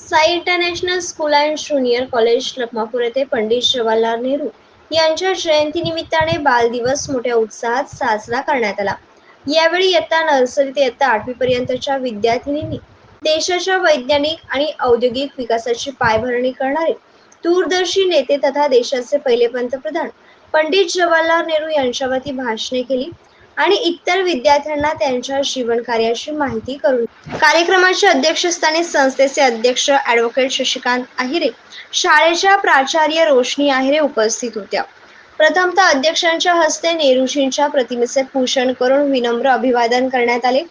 Sai international school and junior college Lakhmapur येथे पंडित जवाहरलाल नेहरू यांच्या जयंतीनिमित्ताने बालदिवस मोठ्या उत्साहात साजरा करण्यात आला. यावेळी इयत्ता नर्सरी ते इयत्ता आठवी पर्यंतच्या विद्यार्थिनींनी देशाच्या वैज्ञानिक आणि औद्योगिक विकासाची पायभरणी करणारे दूरदर्शी नेते तथा देशाचे पहिले पंतप्रधान पंडित जवाहरलाल नेहरू यांच्यावरती भाषणे केली. आणि इतर विद्यार्थ्यांना त्यांच्या जीवन कार्याची माहिती करून. कार्यक्रमाच्या अध्यक्षस्थानी संस्थेचे अध्यक्ष ॲडव्होकेट शशिकांत आहिरे शाळेच्या प्राचार्य रोशनी आहिरे उपस्थित होत्या. प्रथमतः अध्यक्षांच्या हस्ते नेहरूजींच्या प्रतिमेचे पूजन करून विनम्र अभिवादन करण्यात आले.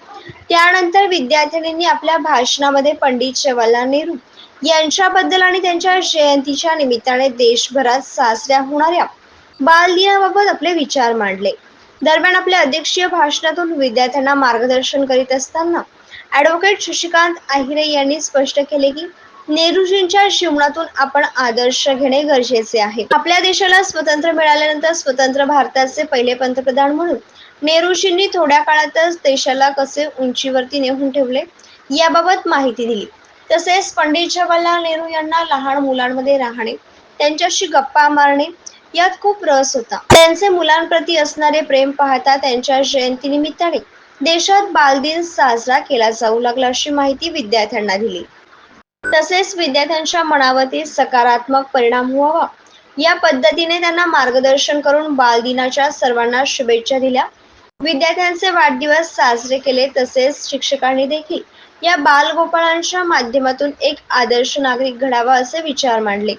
त्यानंतर विद्यार्थिनींनी आपल्या भाषणामध्ये पंडित जवाहरलाल नेहरू यांच्याबद्दल आणि त्यांच्या जयंतीच्या निमित्ताने देशभरात साजऱ्या होणाऱ्या बालदिनाबाबत आपले विचार मांडले. दरम्यान आपल्या अध्यक्षीय भाषणातून विद्यार्थ्यांना मार्गदर्शन करीत असताना ॲडव्होकेट शशिकांत आहिरे यांनी स्पष्ट केले की नेहरूजींच्या जीवनातून आपण आदर्श घेणे गरजेचे आहे. आपल्या देशाला स्वतंत्र मिळाल्यानंतर स्वतंत्र भारताचे पहिले पंतप्रधान म्हणून नेहरूजींनी थोड्या काळातच देशाला कसे उंचीवरती नेऊन ठेवले याबाबत माहिती दिली. तसेच पंडित जवाहरलाल नेहरू यांना लहान मुलांमध्ये राहणे त्यांच्याशी गप्पा मारणे यात खूप रस होता. त्यांचे मुलांप्रती असणारे प्रेम पाहता त्यांच्या जयंतीनिमित्ताने देशात बालदिन साजरा केला जाऊ लागला अशी माहिती विद्यार्थ्यांना दिली. तसेच विद्यार्थ्यांच्या मनावरती सकारात्मक परिणाम व्हावा. या पद्धतीने त्यांना मार्गदर्शन करून बालदिनाच्या सर्वांना शुभेच्छा दिल्या. विद्यार्थ्यांचे वाढदिवस साजरे केले तसेच शिक्षकांनी देखील या बालगोपाळांच्या माध्यमातून एक आदर्श नागरिक घडावा असे विचार मांडले.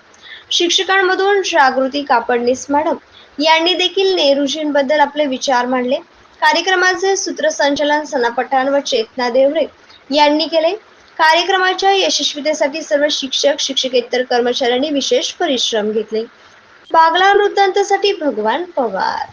शिक्षकांमधून जागृती कापडणीस मॅडम यांनी देखील नेहरूजींबद्दल आपले विचार मांडले. कार्यक्रमाचे सूत्रसंचालन सना पठाण व चेतना देवरे यांनी केले. कार्यक्रमाच्या यशस्वीतेसाठी सर्व शिक्षक शिक्षकेतर कर्मचाऱ्यांनी विशेष परिश्रम घेतले. बागला वृत्तांतासाठी भगवान पवार.